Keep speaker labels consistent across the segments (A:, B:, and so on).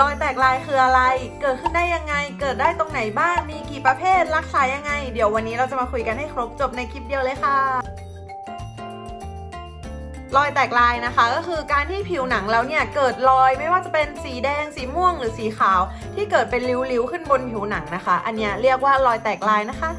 A: รอยแตกลายคืออะไร เกิดขึ้นได้ยังไง เกิดได้ตรงไหนบ้าง มีกี่ประเภท รักษายังไง เดี๋ยววันนี้เราจะมาคุยกันให้ครบจบในคลิปเดียวเลยค่ะ รอยแตกลายนะคะ ก็คือการที่ผิวหนังเราเนี่ยเกิดรอยไม่ว่าจะเป็นสีแดง สีม่วง หรือสีขาว ที่เกิดเป็นริ้วๆขึ้นบนผิวหนังนะคะ อันนี้เรียกว่ารอยแตกลายนะคะ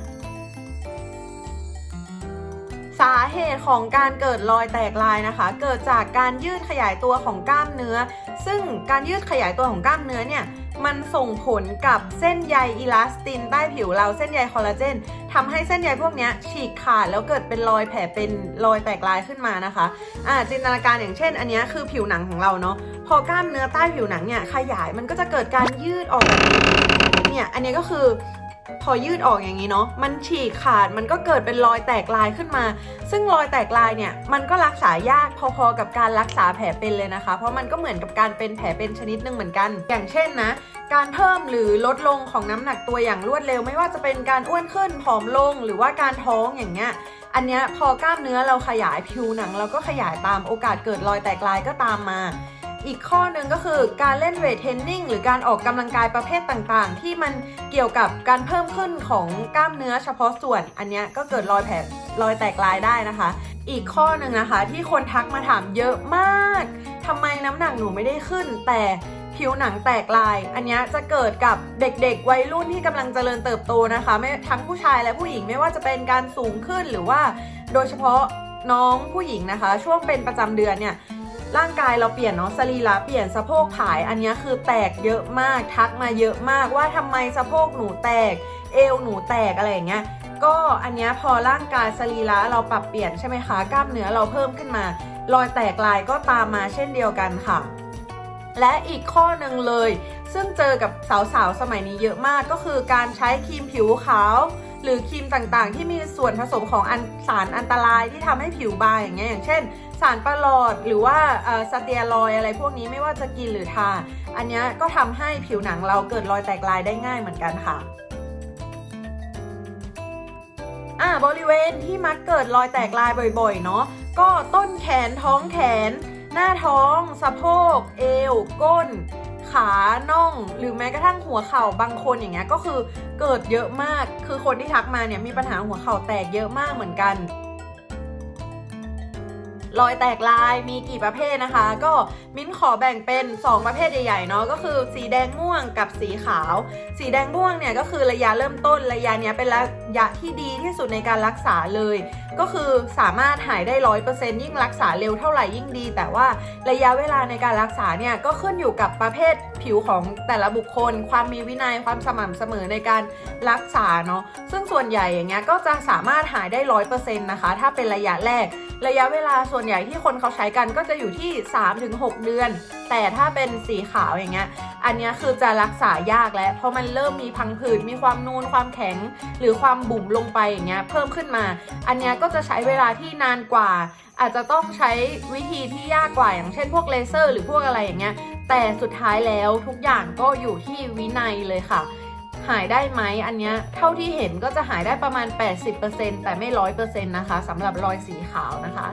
A: สาเหตุของการเกิดรอยแตกลายนะคะ เกิดจากการยืดขยายตัวของกล้ามเนื้อ ซึ่งการยืดขยายตัวของกล้ามเนื้อเนี่ยมันส่งผลกับเส้นใยอิลาสตินใต้ผิวเราเส้นใยคอลลาเจนทำให้เส้นใยพวกนี้ฉีกขาดแล้วเกิดเป็นรอยแผลเป็นรอยแตกลายขึ้นมานะคะอ่าจินตนาการอย่างเช่น อันนี้คือผิวหนังของเราเนาะพอกล้ามเนื้อใต้ผิวหนังเนี่ยขยายมันก็จะเกิดการยืดออกแบบนี้เนี่ยอันนี้ก็คือ พอยืดออกอย่างนี้เนาะมันฉีกขาดมันก็เกิดเป็นรอยแตกลายขึ้นมา ซึ่งรอยแตกลายเนี่ยมันก็รักษายากพอๆกับการรักษาแผลเป็นเลยนะคะ เพราะมันก็เหมือนกับการเป็นแผลเป็นชนิดหนึ่งเหมือนกัน อย่างเช่นนะการเพิ่มหรือลดลงของน้ำหนักตัวอย่างรวดเร็ว ไม่ว่าจะเป็นการอ้วนขึ้นผอมลงหรือว่าการท้องอย่างเงี้ยอันเนี้ยพอกล้ามเนื้อเราขยายผิวหนัง เราก็ขยายตามโอกาสเกิดรอยแตกลายก็ตามมา อีกข้อหนึ่งก็คือการเล่นเวทเทรนนิ่งหรือการออกกำลังกายประเภทต่างๆ ที่มันเกี่ยวกับการเพิ่มขึ้นของกล้ามเนื้อเฉพาะส่วน อันนี้ก็เกิดรอยแผลรอยแตกลายได้นะคะ อีกข้อหนึ่งนะคะ ที่คนทักมาถามเยอะมากทำไมน้ำหนักหนูไม่ได้ขึ้น แต่ผิวหนังแตกลาย อันนี้จะเกิดกับเด็กๆ วัยรุ่นที่กำลังเจริญเติบโตนะคะไม่ทั้งผู้ชายและผู้หญิงไม่ว่าจะเป็นการสูงขึ้นหรือว่า โดยเฉพาะน้องผู้หญิงนะคะ ช่วงเป็นประจำเดือนเนี่ย ร่างกายเราเปลี่ยนเนาะสรีระเปลี่ยนสะโพกผายอันนี้คือแตกเยอะมากทักมาเยอะมากว่าทำไมสะโพกหนูแตก เอวหนูแตกอะไรอย่างเงี้ยก็อันนี้พอร่างกายสรีระเราปรับเปลี่ยนใช่ไหมคะกล้ามเนื้อเราเพิ่มขึ้นมา รอยแตกลายก็ตามมาเช่นเดียวกันค่ะ และอีกข้อหนึ่งเลย ซึ่งเจอกับสาวๆสมัยนี้เยอะมากก็คือการใช้ครีมผิวขาว หรือครีมต่างๆ ที่มีส่วนผสมของอันสารอันตรายที่ทำให้ผิวบางอย่างเงี้ยอย่างเช่น สารประหลอดหรือว่าสเตียรอยอะไรพวกนี้ไม่ว่าจะกินหรือทา อันนี้ก็ทำให้ผิวหนังเราเกิดรอยแตกลายได้ง่ายเหมือนกันค่ะอ่าบริเวณที่มักเกิดรอยแตกลายบ่อยๆ เนาะก็ต้นแขนท้องแขน หน้าท้อง สะโพก เอว ก้น ขาน่อง หรือแม้กระทั่งหัวเข่าบางคนอย่างเงี้ยก็คือเกิดเยอะมาก คือคนที่ทักมาเนี่ยมีปัญหาหัวเข่าแตกเยอะมากเหมือนกันรอยแตกลายมีกี่ประเภทนะคะ ก็มิ้นขอแบ่งเป็น 2 ประเภทใหญ่ๆเนาะก็คือสีแดงม่วงกับสีขาว สีแดงม่วงเนี่ยก็คือระยะเริ่มต้นระยะเนี้ยเป็นระยะที่ดีที่สุดในการรักษาเลยก็คือสามารถหายได้ร้อยเปอร์เซ็นต์ยิ่งรักษาเร็วเท่าไหร่ยิ่งดี แต่ว่าระยะเวลาในการรักษาเนี่ยก็ขึ้นอยู่กับประเภทผิวของแต่ละบุคคล ความมีวินัยความสม่ำเสมอในการรักษาเนาะซึ่งส่วนใหญ่อย่างเงี้ยก็จะสามารถหายได้ร้อยเปอร์เซ็นต์นะคะ ถ้าเป็นระยะแรก ระยะเวลาส่วนใหญ่ที่คนเขาใช้กันก็จะอยู่ที่ 3-6 เดือน แต่ถ้าเป็นสีขาวอย่างเงี้ยอันเนี้ยคือจะรักษายากแล้วเพราะมันเริ่มมีพังผืดมีความนูนความแข็ง หรือความบุ๋มลงไปอย่างเงี้ยเพิ่มขึ้นมา อันเนี้ยก็จะใช้เวลาที่นานกว่า อาจจะต้องใช้วิธีที่ยากกว่าอย่างเช่นพวกเลเซอร์หรือพวกอะไรอย่างเงี้ยแต่สุดท้ายแล้วทุกอย่างก็อยู่ที่วินัยเลยค่ะ หายได้ไหมอันเนี้ยเท่าที่เห็นก็จะหายได้ประมาณ 80%แต่ไม่100%นะคะสำหรับรอยสีขาวนะคะ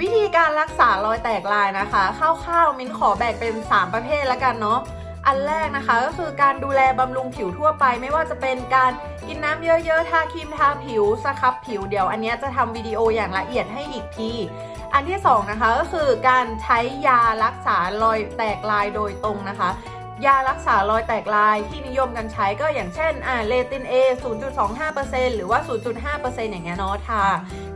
A: วิธีการรักษารอยแตกลายนะคะคร่าวๆมิ้นขอแบ่งเป็น 3 ประเภทแล้วกันเนาะ อันแรกนะคะก็คือการดูแลบำรุงผิวทั่วไป ไม่ว่าจะเป็นการกินน้ำเยอะๆ ทาครีมทาผิวสครับผิวเดี๋ยว อันนี้จะทำวิดีโออย่างละเอียดให้อีกที อันที่สองนะคะก็คือการใช้ยารักษารอยแตกลายโดยตรงนะคะยารักษารอยแตกลายที่นิยมกันใช้ก็อย่างเช่นอ่าเลติน A 0.25%หรือว่า 0.5%อย่างเงี้ยเนาะทา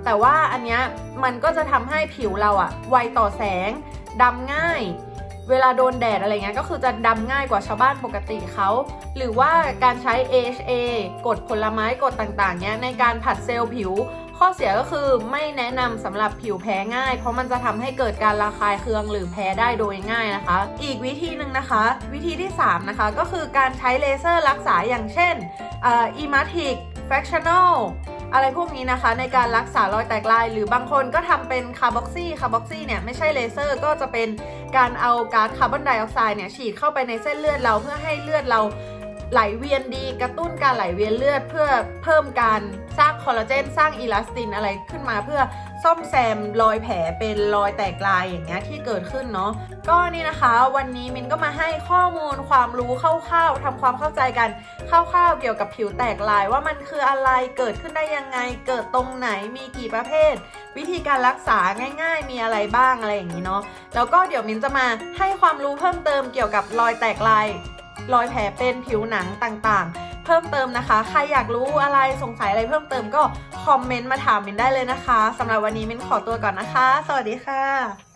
A: แต่ว่าอันเนี้ยมันก็จะทำให้ผิวเราอะไวต่อแสงดำง่าย เวลาโดนแดดอะไรเงี้ยก็คือจะดำง่ายกว่าชาวบ้านปกติเขา หรือว่าการใช้ AHA กดผลไม้กดต่างๆเนี้ยในการผัดเซลล์ผิว ข้อเสียก็คือไม่แนะนำสำหรับผิวแพ้ง่าย เพราะมันจะทำให้เกิดการระคายเคืองหรือแพ้ได้โดยง่ายนะคะ อีกวิธีหนึ่งนะคะ วิธีที่ 3 นะคะ ก็คือการใช้เลเซอร์รักษาอย่างเช่นอีมาทิกแฟคชั่นอล อะไรพวกนี้นะคะ ในการรักษารอยแตกลาย หรือบางคนก็ทำเป็นคาร์บอกซี่คาร์บอกซี่เนี่ยไม่ใช่เลเซอร์ก็จะเป็นการเอาก๊าซคาร์บอนไดออกไซด์เนี่ยฉีดเข้าไปในเส้นเลือดเราเพื่อให้เลือดเราไหลเวียนดีกระตุ้นการไหลเวียนเลือด เพื่อเพิ่มการสร้างคอลลาเจนสร้างอีลาสตินอะไรขึ้นมาเพื่อ ซ่อมแซมรอยแผลเป็นรอยแตกลายอย่างเงี้ยที่เกิดขึ้นเนาะก็นี่นะคะ วันนี้มินก็มาให้ข้อมูลความรู้คร่าวๆทำความเข้าใจกันคร่าวๆเกี่ยวกับผิวแตกลายว่ามันคืออะไรเกิดขึ้นได้ยังไง เกิดตรงไหนมีกี่ประเภท วิธีการรักษาง่ายๆ มีอะไรบ้างอะไรอย่างนี้เนาะแล้วก็เดี๋ยวมินจะมาให้ความรู้เพิ่มเติมเกี่ยวกับรอยแตกลาย รอยแผลเป็นผิวหนังต่างๆ เพิ่มเติมนะคะ ใครอยากรู้อะไรสงสัยอะไรเพิ่มเติมก็คอมเมนต์มาถามมินได้เลยนะคะสำหรับวันนี้มินขอตัวก่อนนะคะ สวัสดีค่ะ